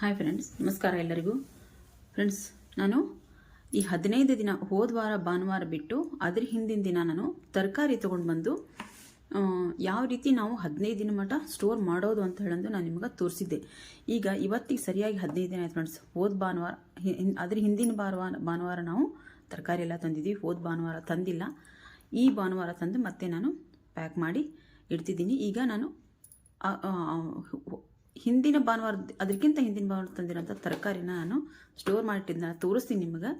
Hi friends ನಮಸ್ಕಾರ ಎಲ್ಲರಿಗೂ. Friends ನಾನು ಈ ಹದಿನೈದು ದಿನ ಹೋದ ವಾರ, ಭಾನುವಾರ ಬಿಟ್ಟು ಅದ್ರ ಹಿಂದಿನ ದಿನ ನಾನು ತರಕಾರಿ ತೊಗೊಂಡು ಬಂದು ಯಾವ ರೀತಿ ನಾವು ಹದಿನೈದು ದಿನ ಮಟ್ಟ ಸ್ಟೋರ್ ಮಾಡೋದು ಅಂತ ಹೇಳಂದು ನಾನು ನಿಮಗೆ ತೋರಿಸಿದ್ದೆ. ಈಗ ಇವತ್ತಿಗೆ ಸರಿಯಾಗಿ ಹದಿನೈದು ದಿನ ಆಯ್ತು ಫ್ರೆಂಡ್ಸ್ ಹೋದ ಭಾನುವಾರ ಅದ್ರ ಹಿಂದಿನ ಭಾನುವಾರ ಭಾನುವಾರ ನಾವು ತರಕಾರಿ ಎಲ್ಲ ತಂದಿದ್ದೀವಿ ಹೋದ ಭಾನುವಾರ ತಂದಿಲ್ಲ. ಈ ಭಾನುವಾರ ತಂದು ಮತ್ತೆ ನಾನು ಪ್ಯಾಕ್ ಮಾಡಿ ಇಡ್ತಿದ್ದೀನಿ. ಈಗ ನಾನು ಹಿಂದಿನ ಭಾನುವಾರ, ಅದಕ್ಕಿಂತ ಹಿಂದಿನ ಭಾನುವಾರ ತಂದಿರೋಂಥ ತರಕಾರಿನ ನಾನು ಸ್ಟೋರ್ ಮಾಡಿಟ್ಟಿದ್ದ. ತೋರಿಸ್ತೀನಿ ನಿಮಗೆ.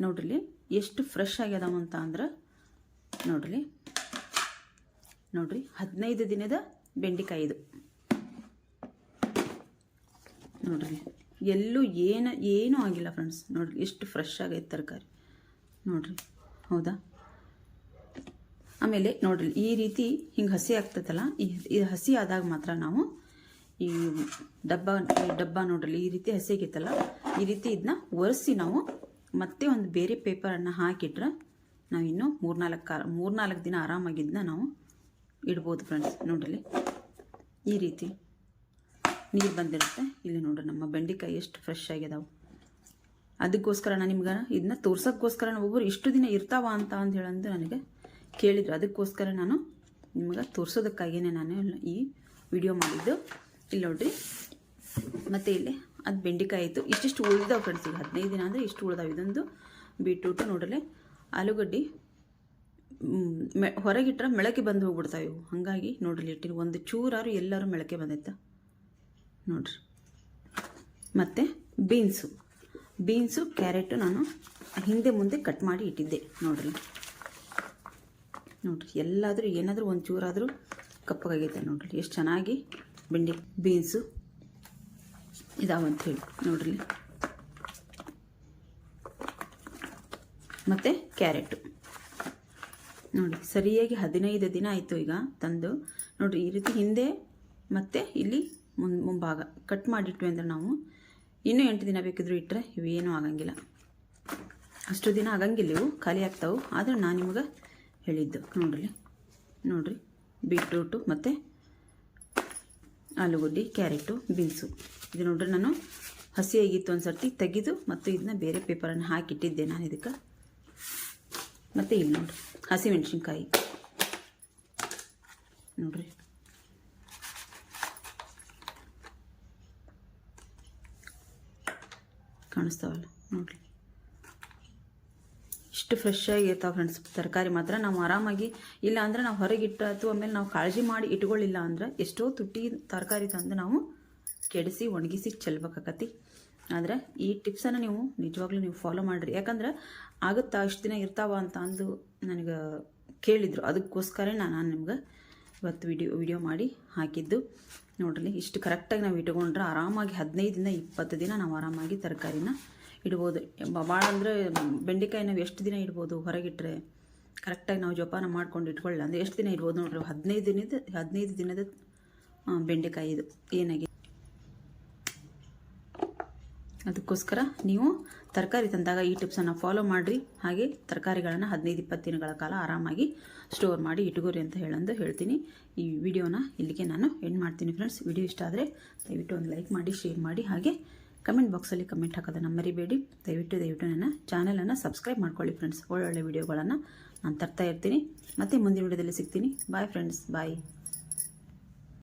ನೋಡ್ರಿ, ಎಷ್ಟು ಫ್ರೆಶ್ ಆಗ್ಯದವ ಅಂತ ಅಂದ್ರೆ, ನೋಡ್ರಿ ನೋಡ್ರಿ, ಹದಿನೈದು ದಿನದ ಬೆಂಡೆಕಾಯಿ ಇದು. ನೋಡ್ರಿ, ಎಲ್ಲೂ ಏನು, ಏನೂ ಆಗಿಲ್ಲ ಫ್ರೆಂಡ್ಸ್ ನೋಡ್ರಿ, ಎಷ್ಟು ಫ್ರೆಶ್ ಆಗೈತೆ ತರಕಾರಿ. ನೋಡ್ರಿ, ಹೌದಾ? ಆಮೇಲೆ ನೋಡ್ರಿ, ಈ ರೀತಿ ಹಿಂಗೆ ಹಸಿ ಆಗ್ತೈತಲ್ಲ, ಈ ಈ ಹಸಿ ಆದಾಗ ಮಾತ್ರ ನಾವು ಈ ಡಬ್ಬ ಈ ಡಬ್ಬ ನೋಡ್ರಲ್ಲಿ ಈ ರೀತಿ ಹಸಿಗೈತಲ್ಲ ಈ ರೀತಿ ಇದನ್ನ ಒರೆಸಿ ನಾವು ಮತ್ತೆ ಒಂದು ಬೇರೆ ಪೇಪರನ್ನು ಹಾಕಿಟ್ರೆ ನಾವು ಇನ್ನೂ ಮೂರ್ನಾಲ್ಕು ಕಾ ಮೂರ್ನಾಲ್ಕು ದಿನ ಆರಾಮಾಗಿದ್ದನ್ನ ನಾವು ಇಡ್ಬೋದು ಫ್ರೆಂಡ್ಸ್ ನೋಡ್ರಲ್ಲಿ. ಈ ರೀತಿ ನೀರು ಬಂದಿರುತ್ತೆ. ಇಲ್ಲಿ ನೋಡ್ರಿ ನಮ್ಮ ಬೆಂಡೆಕಾಯಿ ಎಷ್ಟು ಫ್ರೆಶ್ ಆಗಿದಾವೆ. ಅದಕ್ಕೋಸ್ಕರ ನಾನು ನಿಮ್ಗೆ ಇದನ್ನ ತೋರ್ಸೋಕ್ಕೋಸ್ಕರ ಒಬ್ಬರು ಇಷ್ಟು ದಿನ ಇರ್ತಾವ ಅಂತ ಅಂತ ಹೇಳಂದು ನನಗೆ ಕೇಳಿದ್ರು. ಅದಕ್ಕೋಸ್ಕರ ನಾನು ನಿಮ್ಗೆ ತೋರ್ಸೋದಕ್ಕಾಗಿಯೇ ನಾನು ಈ ವಿಡಿಯೋ ಮಾಡಿದ್ದು. ಇಲ್ಲಿ ನೋಡ್ರಿ. ಮತ್ತು ಇಲ್ಲಿ ಅದು ಬೆಂಡೆಕಾಯಿ ಇತ್ತು ಇಷ್ಟಿಷ್ಟು ಉಳಿದಾವೆ ಫ್ರೆಂಡ್ಸ್ ಈಗ ಹದಿನೈದು ದಿನ ಅಂದರೆ ಇಷ್ಟು ಉಳ್ದಾವೆ. ಇದೊಂದು ಬೀಟ್ರೂಟು ನೋಡಲೆ. ಆಲೂಗಡ್ಡೆ ಮ್, ಹೊರಗಿಟ್ರೆ ಮೆಳಕೆ ಬಂದು ಹೋಗ್ಬಿಡ್ತಾವೆ ಇವು. ಹಾಗಾಗಿ ನೋಡ್ರಿ ಇಟ್ಟಿರಿ ಒಂದು ಚೂರಾರು ಎಲ್ಲರೂ ಮೆಳಕೆ ಬಂದಿತ್ತು. ನೋಡ್ರಿ. ಮತ್ತು ಬೀನ್ಸು ಬೀನ್ಸು ಕ್ಯಾರೆಟು ನಾನು ಹಿಂದೆ ಮುಂದೆ ಕಟ್ ಮಾಡಿ ಇಟ್ಟಿದ್ದೆ. ನೋಡ್ರಿ. ನೋಡ್ರಿ ಎಲ್ಲಾದರೂ ಏನಾದರೂ ಒಂದು ಚೂರಾದರೂ ಕಪ್ಪಗಾಗೈತೆ ನೋಡ್ರಿ. ಎಷ್ಟು ಚೆನ್ನಾಗಿ ಬೆಂಡೆ, ಬೀನ್ಸು ಇದಾವಂತ ಹೇಳಿ ನೋಡ್ರಿ. ಮತ್ತು ಕ್ಯಾರೆಟು. ನೋಡಿ, ಸರಿಯಾಗಿ ಹದಿನೈದು ದಿನ ಆಯಿತು ಈಗ ತಂದು. ನೋಡಿರಿ, ಈ ರೀತಿ ಹಿಂದೆ ಮತ್ತು ಇಲ್ಲಿ ಮುನ್, ಮುಂಭಾಗ ಕಟ್ ಮಾಡಿಟ್ವಿ ಅಂದ್ರೆ ನಾವು ಇನ್ನೂ ಎಂಟು ದಿನ ಬೇಕಿದ್ರು ಇಟ್ಟರೆ ಇವೇನೂ ಆಗಂಗಿಲ್ಲ. ಅಷ್ಟು ದಿನ ಆಗಂಗಿಲ್ಲ ಇವು, ಖಾಲಿ ಆಗ್ತಾವೆ. ಆದರೆ ನಾನು ನಿಮಗೆ ಹೇಳಿದ್ದು. ನೋಡ್ರಿ, ನೋಡಿರಿ. ಬೀಟ್ರೂಟು ಮತ್ತು ಆಲೂಗಡ್ಡೆ, ಕ್ಯಾರೆಟು, ಬೀನ್ಸು. ಇದು ನೋಡ್ರಿ ನಾನು ಹಸಿಯಾಗಿತ್ತು ಒಂದು ಸರ್ತಿ ತೆಗೆದು ಮತ್ತು ಇದನ್ನ ಬೇರೆ ಪೇಪರನ್ನು ಹಾಕಿಟ್ಟಿದ್ದೆ ನಾನು ಇದಕ್ಕೆ. ಮತ್ತು ಇಲ್ಲಿ ನೋಡ್ರಿ, ಹಸಿಮೆಣ್ಸಿನ್ಕಾಯಿ. ನೋಡ್ರಿ. ಕಾಣಿಸ್ತಾವಲ್ಲ, ನೋಡ್ರಿ. ಇಷ್ಟು ಫ್ರೆಶ್ ಆಗಿ ಇರ್ತಾವೆ ಫ್ರೆಂಡ್ಸ್ ತರಕಾರಿ ಮಾತ್ರ ನಾವು ಆರಾಮಾಗಿ ಇಲ್ಲ ಅಂದ್ರೆ ನಾವು ಹೊರಗಿಟ್ಟು ಅಥವಾ ಆಮೇಲೆ ನಾವು ಕಾಳಜಿ ಮಾಡಿ ಇಟ್ಕೊಳ್ಳಿಲ್ಲ ಅಂದ್ರೆ ಎಷ್ಟೋ ತುಟ್ಟಿ ತರಕಾರಿ ತಂದು ನಾವು ಕೆಡಿಸಿ ಒಣಗಿಸಿ ಚೆಲ್ಬೇಕಾಕತಿ. ಆದರೆ ಈ ಟಿಪ್ಸನ್ನು ನೀವು ನಿಜವಾಗ್ಲೂ ನೀವು ಫಾಲೋ ಮಾಡಿರಿ. ಯಾಕಂದ್ರೆ ಆಗುತ್ತಾ ಅಷ್ಟು ದಿನ ಇರ್ತಾವ ಅಂತ ಅಂದು ನನಗೆ ಕೇಳಿದರು. ಅದಕ್ಕೋಸ್ಕರ ನಾನು ನಿಮ್ಗೆ ಇವತ್ತು ವಿಡಿಯೋ ವಿಡಿಯೋ ಮಾಡಿ ಹಾಕಿದ್ದು. ನೋಡ್ರಿ, ಇಷ್ಟು ಕರೆಕ್ಟಾಗಿ ನಾವು ಇಟ್ಕೊಂಡ್ರೆ ಆರಾಮಾಗಿ ಹದಿನೈದಿಂದ ಇಪ್ಪತ್ತು ದಿನ ನಾವು ಆರಾಮಾಗಿ ತರಕಾರಿನ ಇಡ್ಬೋದು. ಭಾಳ ಅಂದರೆ ಬೆಂಡೆಕಾಯಿ ನಾವು ಎಷ್ಟು ದಿನ ಇಡ್ಬೋದು ಹೊರಗಿಟ್ರೆ? ಕರೆಕ್ಟಾಗಿ ನಾವು ಜೋಪಾನ ಮಾಡ್ಕೊಂಡು ಇಟ್ಕೊಳ್ಳಿ ಅಂದರೆ ಎಷ್ಟು ದಿನ ಇಡ್ಬೋದು ನೋಡ್ರಿ? ಹದಿನೈದು ದಿನದ ಹದಿನೈದು ದಿನದ ಬೆಂಡೆಕಾಯಿ ಇದು. ಏನಾಗಿದೆ ಅದಕ್ಕೋಸ್ಕರ ನೀವು ತರಕಾರಿ ತಂದಾಗ ಈ ಟಿಪ್ಸನ್ನು ಫಾಲೋ ಮಾಡಿರಿ. ಹಾಗೆ ತರಕಾರಿಗಳನ್ನು ಹದಿನೈದು, ಇಪ್ಪತ್ತು ದಿನಗಳ ಕಾಲ ಆರಾಮಾಗಿ ಸ್ಟೋರ್ ಮಾಡಿ ಇಟ್ಕೋರಿ ಅಂತ ಹೇಳಂದು ಹೇಳ್ತೀನಿ. ಈ ವಿಡಿಯೋನ ಇಲ್ಲಿಗೆ ನಾನು ಎಂಡ್ ಮಾಡ್ತೀನಿ ಫ್ರೆಂಡ್ಸ್ ವಿಡಿಯೋ ಇಷ್ಟ ಆದರೆ ದಯವಿಟ್ಟು ಒಂದು ಲೈಕ್ ಮಾಡಿ ಶೇರ್ ಮಾಡಿ. ಹಾಗೆ ಕಮೆಂಟ್ ಬಾಕ್ಸಲ್ಲಿ ಕಮೆಂಟ್ ಹಾಕೋದನ್ನು ಮರಿಬೇಡಿ. ದಯವಿಟ್ಟು ದಯವಿಟ್ಟು ನನ್ನ ಚಾನಲನ್ನು ಸಬ್ಸ್ಕ್ರೈಬ್ ಮಾಡ್ಕೊಳ್ಳಿ ಫ್ರೆಂಡ್ಸ್. ಒಳ್ಳೊಳ್ಳೆ ವಿಡಿಯೋಗಳನ್ನು ನಾನು ತರ್ತಾ ಇರ್ತೀನಿ. ಮತ್ತೆ ಮುಂದಿನ ವಿಡಿಯೋದಲ್ಲಿ ಸಿಗ್ತೀನಿ. Bye friends bye